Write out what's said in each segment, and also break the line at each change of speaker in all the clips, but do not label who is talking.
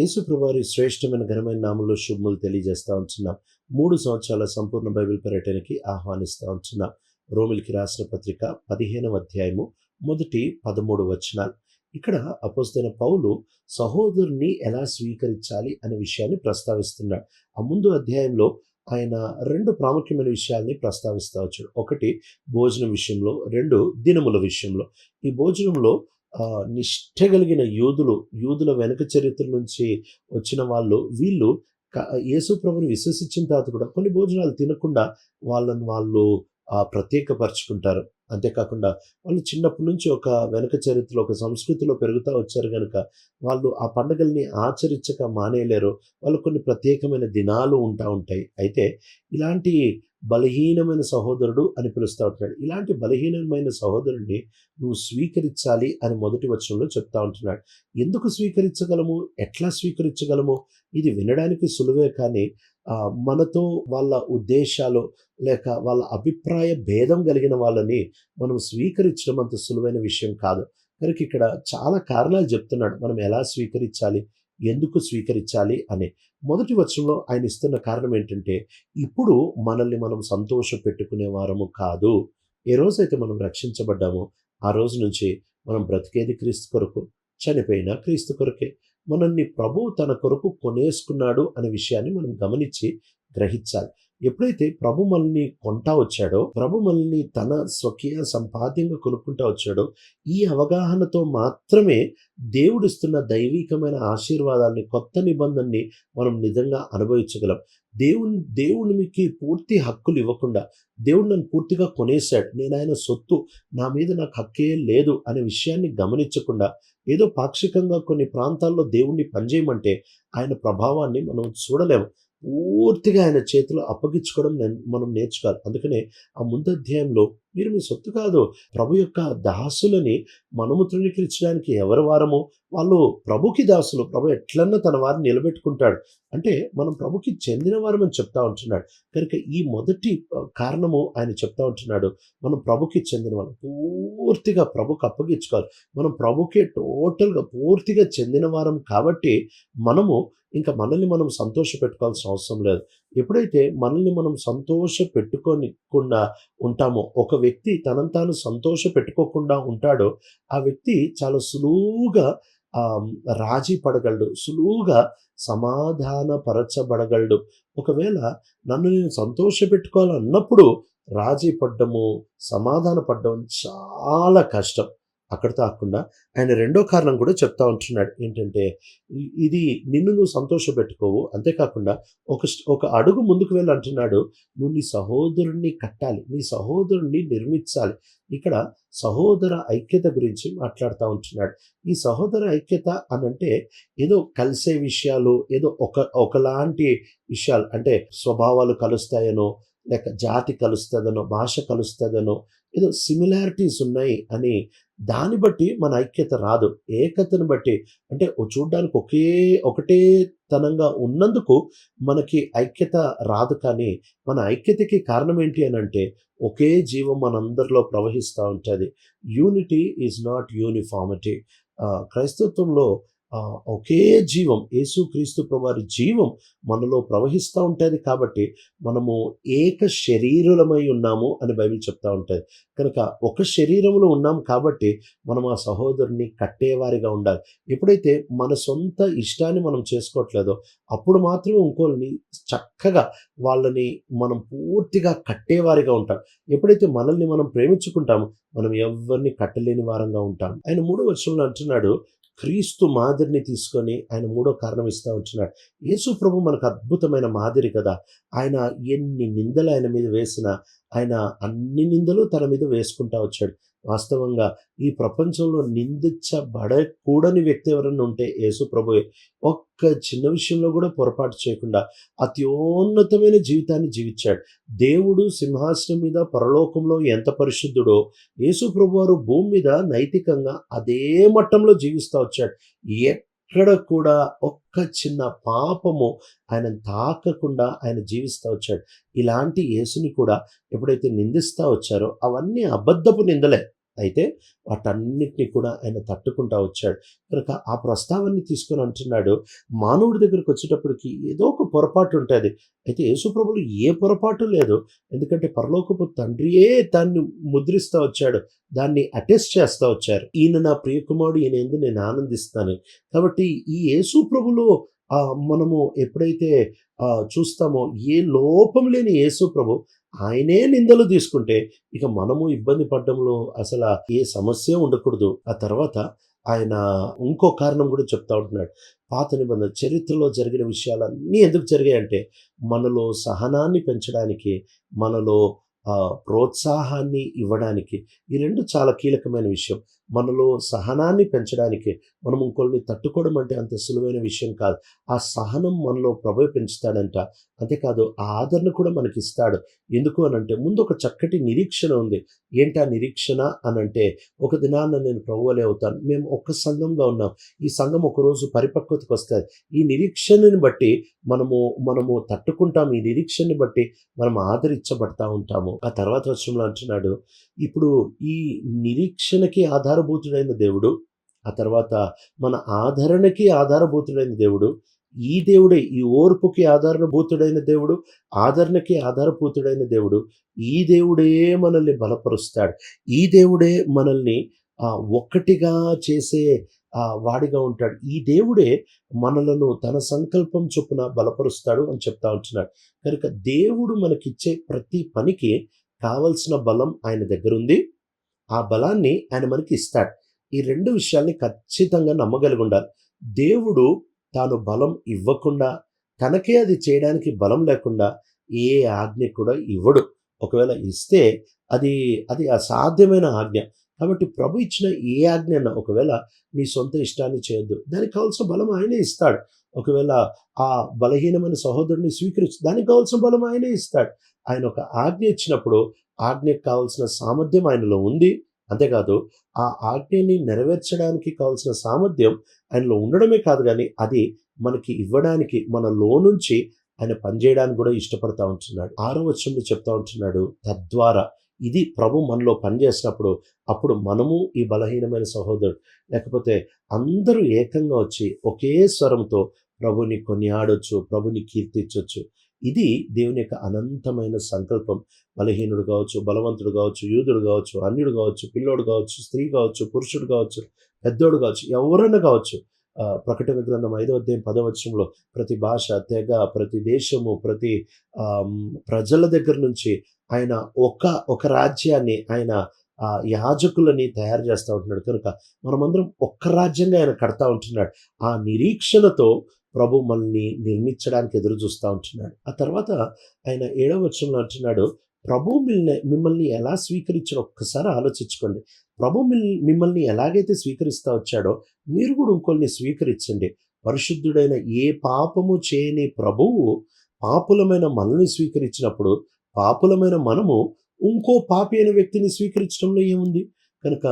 యేసుప్రభువారి శ్రేష్టమైన ఘనమైన నామంలో శుభములు తెలియజేస్తూ ఉంటున్నాం. మూడు సంవత్సరాల సంపూర్ణ బైబిల్ పర్యటనకి ఆహ్వానిస్తూ ఉంటున్నాం. రోమిల్కి రాసిన పత్రిక పదిహేనవ అధ్యాయము మొదటి పదమూడు వచనాలు. ఇక్కడ అపోస్తైన పౌలు సహోదరుని ఎలా స్వీకరించాలి? అనే విషయాన్ని ప్రస్తావిస్తున్నాడు. ఆ ముందు అధ్యాయంలో ఆయన రెండు ప్రాముఖ్యమైన విషయాల్ని ప్రస్తావిస్తా వచ్చాడు. ఒకటి భోజనం విషయంలో రెండు దినముల విషయంలో. ఈ భోజనంలో నిష్ఠ కలిగిన యూదులు యూదుల వెనక చరిత్ర నుంచి వచ్చిన వాళ్ళు వీళ్ళు యేసు ప్రభుని విశ్వసించిన తర్వాత కూడా కొన్ని భోజనాలు తినకుండా వాళ్ళని వాళ్ళు ప్రత్యేకపరచుకుంటారు ప్రత్యేకపరుచుకుంటారు. అంతేకాకుండా వాళ్ళు చిన్నప్పటి నుంచి ఒక వెనక చరిత్రలో ఒక సంస్కృతిలో పెరుగుతూ వచ్చారు కనుక వాళ్ళు ఆ పండుగల్ని ఆచరించక మానేయలేరు. వాళ్ళు కొన్ని ప్రత్యేకమైన దినాలు ఉంటా ఉంటాయి. అయితే ఇలాంటి బలహీనమైన సహోదరుడు అని పిలుస్తూ ఉంటున్నాడు. ఇలాంటి బలహీనమైన సహోదరుడిని నువ్వు స్వీకరించాలి అని మొదటి వచనంలో చెప్తా ఉంటున్నాడు. ఎందుకు స్వీకరించగలము? ఎట్లా స్వీకరించగలము? ఇది వినడానికి సులువే కానీ మనతో వాళ్ళ ఉద్దేశాలు లేక వాళ్ళ అభిప్రాయ భేదం కలిగిన వాళ్ళని మనం స్వీకరించడం అంత సులువైన విషయం కాదు. కనుక ఇక్కడ చాలా కారణాలు చెప్తున్నాడు. మనం ఎలా స్వీకరించాలి? ఎందుకు స్వీకరించాలి అని. మొదటి వచనంలో ఆయన ఇస్తున్న కారణం ఏంటంటే ఇప్పుడు మనల్ని మనం సంతోష పెట్టుకునే వారము కాదు. ఏ రోజైతే మనం రక్షించబడ్డామో ఆ రోజు నుంచి మనం బ్రతికేది క్రీస్తు కొరకు చనిపోయినా క్రీస్తు కొరకే. మనల్ని ప్రభు తన కొరకు కొనేసుకున్నాడు అనే విషయాన్ని మనం గమనించి గ్రహించాలి. ఎప్పుడైతే ప్రభు మనల్ని కొంటా వచ్చాడో ప్రభు మనల్ని తన స్వకీయ సంపాద్యంగా కొనుక్కుంటా వచ్చాడో ఈ అవగాహనతో మాత్రమే దేవుడిస్తున్న దైవికమైన ఆశీర్వాదాన్ని కొత్త నిబంధనని మనం నిజంగా అనుభవించగలం. దేవుని దేవునికి పూర్తి హక్కులు ఇవ్వకుండా దేవుడు నన్ను పూర్తిగా కొనేశాడు నేను ఆయన సొత్తు నా మీద నాకు హక్కే లేదు అనే విషయాన్ని గమనించకుండా ఏదో పాక్షికంగా కొన్ని ప్రాంతాల్లో దేవుణ్ణి పనిచేయమంటే ఆయన ప్రభావాన్ని మనం చూడలేము. పూర్తిగా ఆయన చేతిలో అప్పగించుకోవడం మనం నేర్చుకోవాలి. అందుకనే ఆ ముందు అధ్యాయంలో మీరు మీ సొత్తు కాదు. ప్రభు యొక్క దాసులని మనము తృణీకరించడానికి ఎవరి వారమో? వాళ్ళు ప్రభుకి దాసులు. ప్రభు ఎట్లన్నా తన వారిని నిలబెట్టుకుంటాడు. అంటే మనం ప్రభుకి చెందిన వారమని చెప్తా ఉంటున్నాడు. కనుక ఈ మొదటి కారణము ఆయన చెప్తా ఉంటున్నాడు. మనం ప్రభుకి చెందిన వాళ్ళం. పూర్తిగా ప్రభుకి అప్పగించుకోవాలి. మనం ప్రభుకే టోటల్గా పూర్తిగా చెందిన వారం కాబట్టి మనము ఇంకా మనల్ని మనం సంతోష పెట్టుకోవాల్సిన అవసరం లేదు. ఎప్పుడైతే మనల్ని మనం సంతోష పెట్టుకోనికుండా ఉంటామో ఒక వ్యక్తి తనను తాను సంతోష పెట్టుకోకుండా ఉంటాడో ఆ వ్యక్తి చాలా సులువుగా రాజీ పడగలడు సులువుగా సమాధానపరచబడగలడు. ఒకవేళ నన్ను నేను సంతోష పెట్టుకోవాలన్నప్పుడు రాజీ పడ్డము సమాధాన పడ్డం చాలా కష్టం. అక్కడ తాకుండా ఆయన రెండో కారణం కూడా చెప్తా ఉంటున్నాడు. ఏంటంటే ఇది నిన్ను నువ్వు సంతోష పెట్టుకోవు అంతేకాకుండా ఒక ఒక అడుగు ముందుకు వెళ్ళి అంటున్నాడు. నువ్వు నీ సహోదరుణ్ణి కట్టాలి. నీ సహోదరుణ్ణి నిర్మించాలి. ఇక్కడ సహోదర ఐక్యత గురించి మాట్లాడుతూ ఉంటున్నాడు. ఈ సహోదర ఐక్యత అని అంటే ఏదో కలిసే విషయాలు ఏదో ఒక ఒకలాంటి విషయాలు. అంటే స్వభావాలు కలుస్తాయనో లేక జాతి కలుస్తుందనో భాష కలుస్తుందనో ఏదో సిమిలారిటీస్ ఉన్నాయి అని దాన్ని బట్టి మన ఐక్యత రాదు. ఏకతను బట్టి. అంటే చూడడానికి చూడ్డానికి ఒకే ఒకటే తనంగా ఉన్నందుకు మనకి ఐక్యత రాదు కానీ మన ఐక్యతకి కారణం ఏంటి అని అంటే ఒకే జీవం మనందరిలో ప్రవహిస్తూ ఉంటుంది. యూనిటీ ఈజ్ నాట్ యూనిఫార్మిటీ క్రైస్తత్వంలో ఒకే జీవం యేసుక్రీస్తు ప్రభువారి జీవం మనలో ప్రవహిస్తూ ఉంటుంది కాబట్టి మనము ఏక శరీరులమై ఉన్నాము అని బైబిల్ చెప్తా ఉంటుంది. కనుక ఒక శరీరంలో ఉన్నాం కాబట్టి మనం ఆ సహోదరుని కట్టేవారిగా ఉండాలి. ఎప్పుడైతే మన సొంత ఇష్టాన్ని మనం చేసుకోవట్లేదో అప్పుడు మాత్రమే ఇంకోళ్ళని చక్కగా వాళ్ళని మనం పూర్తిగా కట్టేవారిగా ఉంటాం. ఎప్పుడైతే మనల్ని మనం ప్రేమించుకుంటామో మనం ఎవరిని కట్టలేని వారంగా ఉంటాం. ఆయన మూడో వర్షంలో అంటున్నాడు క్రీస్తు మాదిరిని తీసుకొని ఆయన మూడో కారణం ఇస్తూ వచ్చినాడు. యేసు ప్రభు మనకు అద్భుతమైన మాదిరి కదా. ఆయన ఎన్ని నిందలు ఆయన మీద వేసినా ఆయన అన్ని నిందలు తన మీద వేసుకుంటా వచ్చాడు. వాస్తవంగా ఈ ప్రపంచంలో నిందించబడకూడని వ్యక్తి ఎవరైనా ఉంటే యేసు ప్రభుయే ఒక్క చిన్న విషయంలో కూడా పొరపాటు చేయకుండా అత్యున్నతమైన జీవితాన్ని జీవించాడు. దేవుడు సింహాసనం మీద పరలోకంలో ఎంత పరిశుద్ధుడో యేసు ప్రభువారు భూమి మీద నైతికంగా అదే మట్టంలో జీవిస్తూ వచ్చాడు. ఎక్కడ కూడా ఒక్క చిన్న పాపము ఆయన తాకకుండా ఆయన జీవిస్తూ వచ్చాడు. ఇలాంటి యేసుని కూడా ఎప్పుడైతే నిందిస్తూ వచ్చారో అవన్నీ అబద్ధపు నిందలే. అయితే వాటన్నిటిని కూడా ఆయన తట్టుకుంటా వచ్చాడు. కనుక ఆ ప్రస్తావాన్ని తీసుకొని అంటున్నాడు. మానవుడి దగ్గరకు వచ్చేటప్పటికి ఏదో ఒక పొరపాటు ఉంటుంది. అయితే యేసుప్రభులు ఏ పొరపాటు లేదు. ఎందుకంటే పరలోకపు తండ్రియే దాన్ని ముద్రిస్తూ వచ్చాడు. దాన్ని అటెస్ట్ చేస్తూ వచ్చారు. ఈయన నా ప్రియకుమారుడు ఈయన ఎందు నేను ఆనందిస్తాను. కాబట్టి ఈ యేసుప్రభులు మనము ఎప్పుడైతే చూస్తామో ఏ లోపం లేని యేసు ప్రభు ఆయనే నిందలు తీసుకుంటే ఇక మనము ఇబ్బంది పడడంలో అసలు ఏ సమస్య ఉండకూడదు. ఆ తర్వాత ఆయన ఇంకో కారణం కూడా చెప్తా ఉంటున్నాడు. పాత నిబంధన చరిత్రలో జరిగిన విషయాలన్నీ ఎందుకు జరిగాయంటే మనలో సహనాన్ని పెంచడానికి మనలో ప్రోత్సాహాన్ని ఇవ్వడానికి ఈ రెండు చాలా కీలకమైన విషయం. మనలో సహనాన్ని పెంచడానికి మనం ఇంకొకరిని తట్టుకోవడం అంటే అంత సులువైన విషయం కాదు. ఆ సహనం మనలో ప్రభు పెంచుతాడంట. అంతేకాదు ఆ ఆదరణ కూడా మనకి ఇస్తాడు ఎందుకు అని అంటే ముందు ఒక చక్కటి నిరీక్షణ ఉంది. ఏంటి ఆ నిరీక్షణ అని అంటే ఒక దినాన్న నేను ప్రభువలే అవుతాను. మేము ఒక్క సంఘంగా ఉన్నాం. ఈ సంఘం ఒకరోజు పరిపక్వతకు వస్తుంది. ఈ నిరీక్షణని బట్టి మనము మనము తట్టుకుంటాం ఈ నిరీక్షణని బట్టి మనం ఆదరించబడతా ఉంటాము. ఆ తర్వాత వచ్చంలో అంటున్నాడు ఇప్పుడు ఈ నిరీక్షణకి ఆధారభూతుడైన దేవుడు ఆ తర్వాత మన ఆదరణకి ఆధారభూతుడైన దేవుడు ఈ దేవుడే ఈ ఓర్పుకి ఆధారభూతుడైన దేవుడు ఆదరణకి ఆధారభూతుడైన దేవుడు ఈ దేవుడే మనల్ని బలపరుస్తాడు. ఈ దేవుడే మనల్ని ఒక్కటిగా చేసే వాడిగా ఉంటాడు. ఈ దేవుడే మనలను తన సంకల్పం చొప్పున బలపరుస్తాడు అని చెప్తా ఉంటున్నాడు. కనుక దేవుడు మనకిచ్చే ప్రతి పనికి కావలసిన బలం ఆయన దగ్గర ఉంది ఆ బలాన్ని ఆయన మనకి ఇస్తాడు. ఈ రెండు విషయాల్ని ఖచ్చితంగా నమ్మగలిగి ఉండాలి. దేవుడు తాను బలం ఇవ్వకుండా తనకే అది చేయడానికి బలం లేకుండా ఏ ఆజ్ఞ కూడా ఇవ్వడు. ఒకవేళ ఇస్తే అది అది అసాధ్యమైన ఆజ్ఞ. కాబట్టి ప్రభు ఇచ్చిన ఏ ఆజ్ఞ ఒకవేళ నీ సొంత ఇష్టాన్ని చేయొద్దు. దానికి కావాల్సిన బలం ఆయనే ఇస్తాడు. ఒకవేళ ఆ బలహీనమైన సహోదరుని స్వీకరించు దానికి కావాల్సిన బలం ఆయనే ఇస్తాడు. ఆయన ఒక ఆజ్ఞ ఇచ్చినప్పుడు ఆజ్ఞకు కావాల్సిన సామర్థ్యం ఆయనలో ఉంది. అంతేకాదు ఆ ఆజ్ఞని నెరవేర్చడానికి కావాల్సిన సామర్థ్యం ఆయనలో ఉండడమే కాదు కానీ అది మనకి ఇవ్వడానికి మనలో నుంచి ఆయన పనిచేయడానికి కూడా ఇష్టపడతా ఉంటున్నాడు. ఆరో వచనంలో చెప్తా ఉంటున్నాడు తద్వారా ఇది ప్రభు మనలో పనిచేసినప్పుడు అప్పుడు మనము ఈ బలహీనమైన సహోదరుడు. లేకపోతే అందరూ ఏకంగా వచ్చి ఒకే స్వరంతో ప్రభుని కొనియాడొచ్చు ప్రభుని కీర్తించవచ్చు ఇది దేవుని యొక్క అనంతమైన సంకల్పం. బలహీనుడు కావచ్చు బలవంతుడు కావచ్చు యూదుడు కావచ్చు అన్యుడు కావచ్చు పిల్లోడు కావచ్చు స్త్రీ కావచ్చు పురుషుడు కావచ్చు పెద్దోడు కావచ్చు ఎవరైనా కావచ్చు. ప్రకటన గ్రంథం ఐదో అధ్యాయం పదవచనంలో ప్రతి భాష తెగ ప్రతి దేశము ప్రతి ప్రజల దగ్గర నుంచి ఆయన ఒక ఒక రాజ్యాన్ని ఆయన ఆ యాజకులని తయారు చేస్తూ ఉంటున్నాడు. కనుక మనమందరం ఒక్క రాజ్యంగా ఆయన కడతా ఉంటున్నాడు. ఆ నిరీక్షణతో ప్రభు మనల్ని నిర్మించడానికి ఎదురు చూస్తూ ఉంటున్నాడు. ఆ తర్వాత ఆయన ఏడవ వచనంలో అంటున్నాడు ప్రభు మిమ్మల్ని మిమ్మల్ని ఎలా స్వీకరించారో ఒక్కసారి ఆలోచించుకోండి. ప్రభు మిల్- మిమ్మల్ని ఎలాగైతే స్వీకరిస్తూ వచ్చాడో మీరు కూడా ఇంకొల్ని స్వీకరించండి. పరిశుద్ధుడైన ఏ పాపము చేయని ప్రభువు పాపులమైన మనల్ని స్వీకరించినప్పుడు పాపులమైన మనము ఇంకో పాపి అయిన వ్యక్తిని స్వీకరించడంలో ఏముంది? కనుక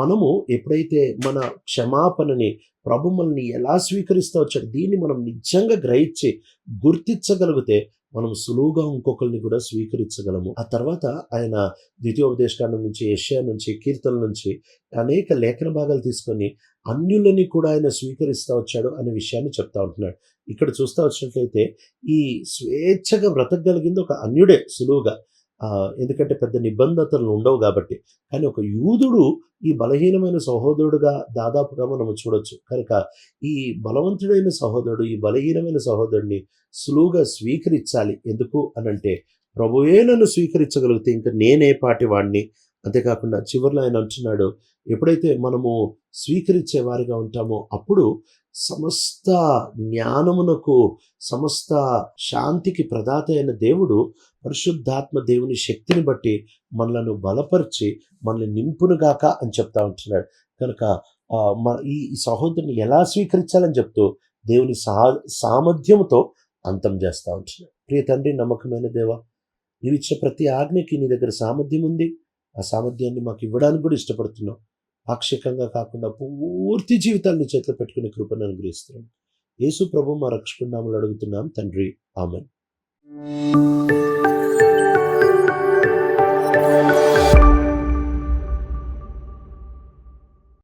మనము ఎప్పుడైతే మన క్షమాపణని ప్రభు మనల్ని ఎలా స్వీకరిస్తూ వచ్చాడు దీన్ని మనం నిజంగా గ్రహించి గుర్తించగలిగితే మనం సులువుగా ఇంకొకరిని కూడా స్వీకరించగలము. ఆ తర్వాత ఆయన ద్వితీయోపదేశకాండం నుంచి ఏషియా నుంచి కీర్తన నుంచి అనేక లేఖన భాగాలు తీసుకొని అన్యులని కూడా ఆయన స్వీకరిస్తూ వచ్చాడు అనే విషయాన్ని చెప్తా ఉంటున్నాడు. ఇక్కడ చూస్తూ వచ్చినట్లయితే ఈ స్వేచ్ఛగా బ్రతకగలిగింది ఒక అన్యుడే సులువుగా. ఎందుకంటే పెద్ద నిబంధతలు ఉండవు కాబట్టి. కానీ ఒక యూదుడు ఈ బలహీనమైన సహోదరుడుగా దాదాపుగా మనం చూడొచ్చు. కనుక ఈ బలవంతుడైన సహోదరుడు ఈ బలహీనమైన సహోదరుడిని సులువుగా స్వీకరించాలి. ఎందుకు అనంటే ప్రభువే నన్ను స్వీకరించగలిగితే ఇంకా నేనే పాటి వాడిని అంతేకాకుండా చివరిలో ఆయన అంటున్నాడు ఎప్పుడైతే మనము స్వీకరించే వారిగా ఉంటామో అప్పుడు సమస్త జ్ఞానమునకు సమస్త శాంతికి ప్రదాత అయిన దేవుడు పరిశుద్ధాత్మ దేవుని శక్తిని బట్టి మనలను బలపరిచి మనల్ని నింపునుగాక అని చెప్తా ఉంటున్నాడు. కనుక ఈ సహోదరుని ఎలా స్వీకరించాలని చెప్తూ దేవుని సా సామర్థ్యంతో అంతం చేస్తూ ఉంటున్నాడు. ప్రియ తండ్రి నమ్మకమైన దేవ నీవు ఇచ్చిన ప్రతి ఆజ్ఞకి నీ దగ్గర సామర్థ్యం ఉంది. ఆ సామర్థ్యాన్ని మాకు ఇవ్వడానికి కూడా ఇష్టపడుతున్నావు. పాక్షికంగా కాకుండా పూర్తి జీవితాన్ని చేతిలో పెట్టుకునే కృపను అనుగ్రహిస్తున్నాం. యేసు ప్రభు మా రక్షకున్నాములు అడుగుతున్నాం. తండ్రి ఆమెన్.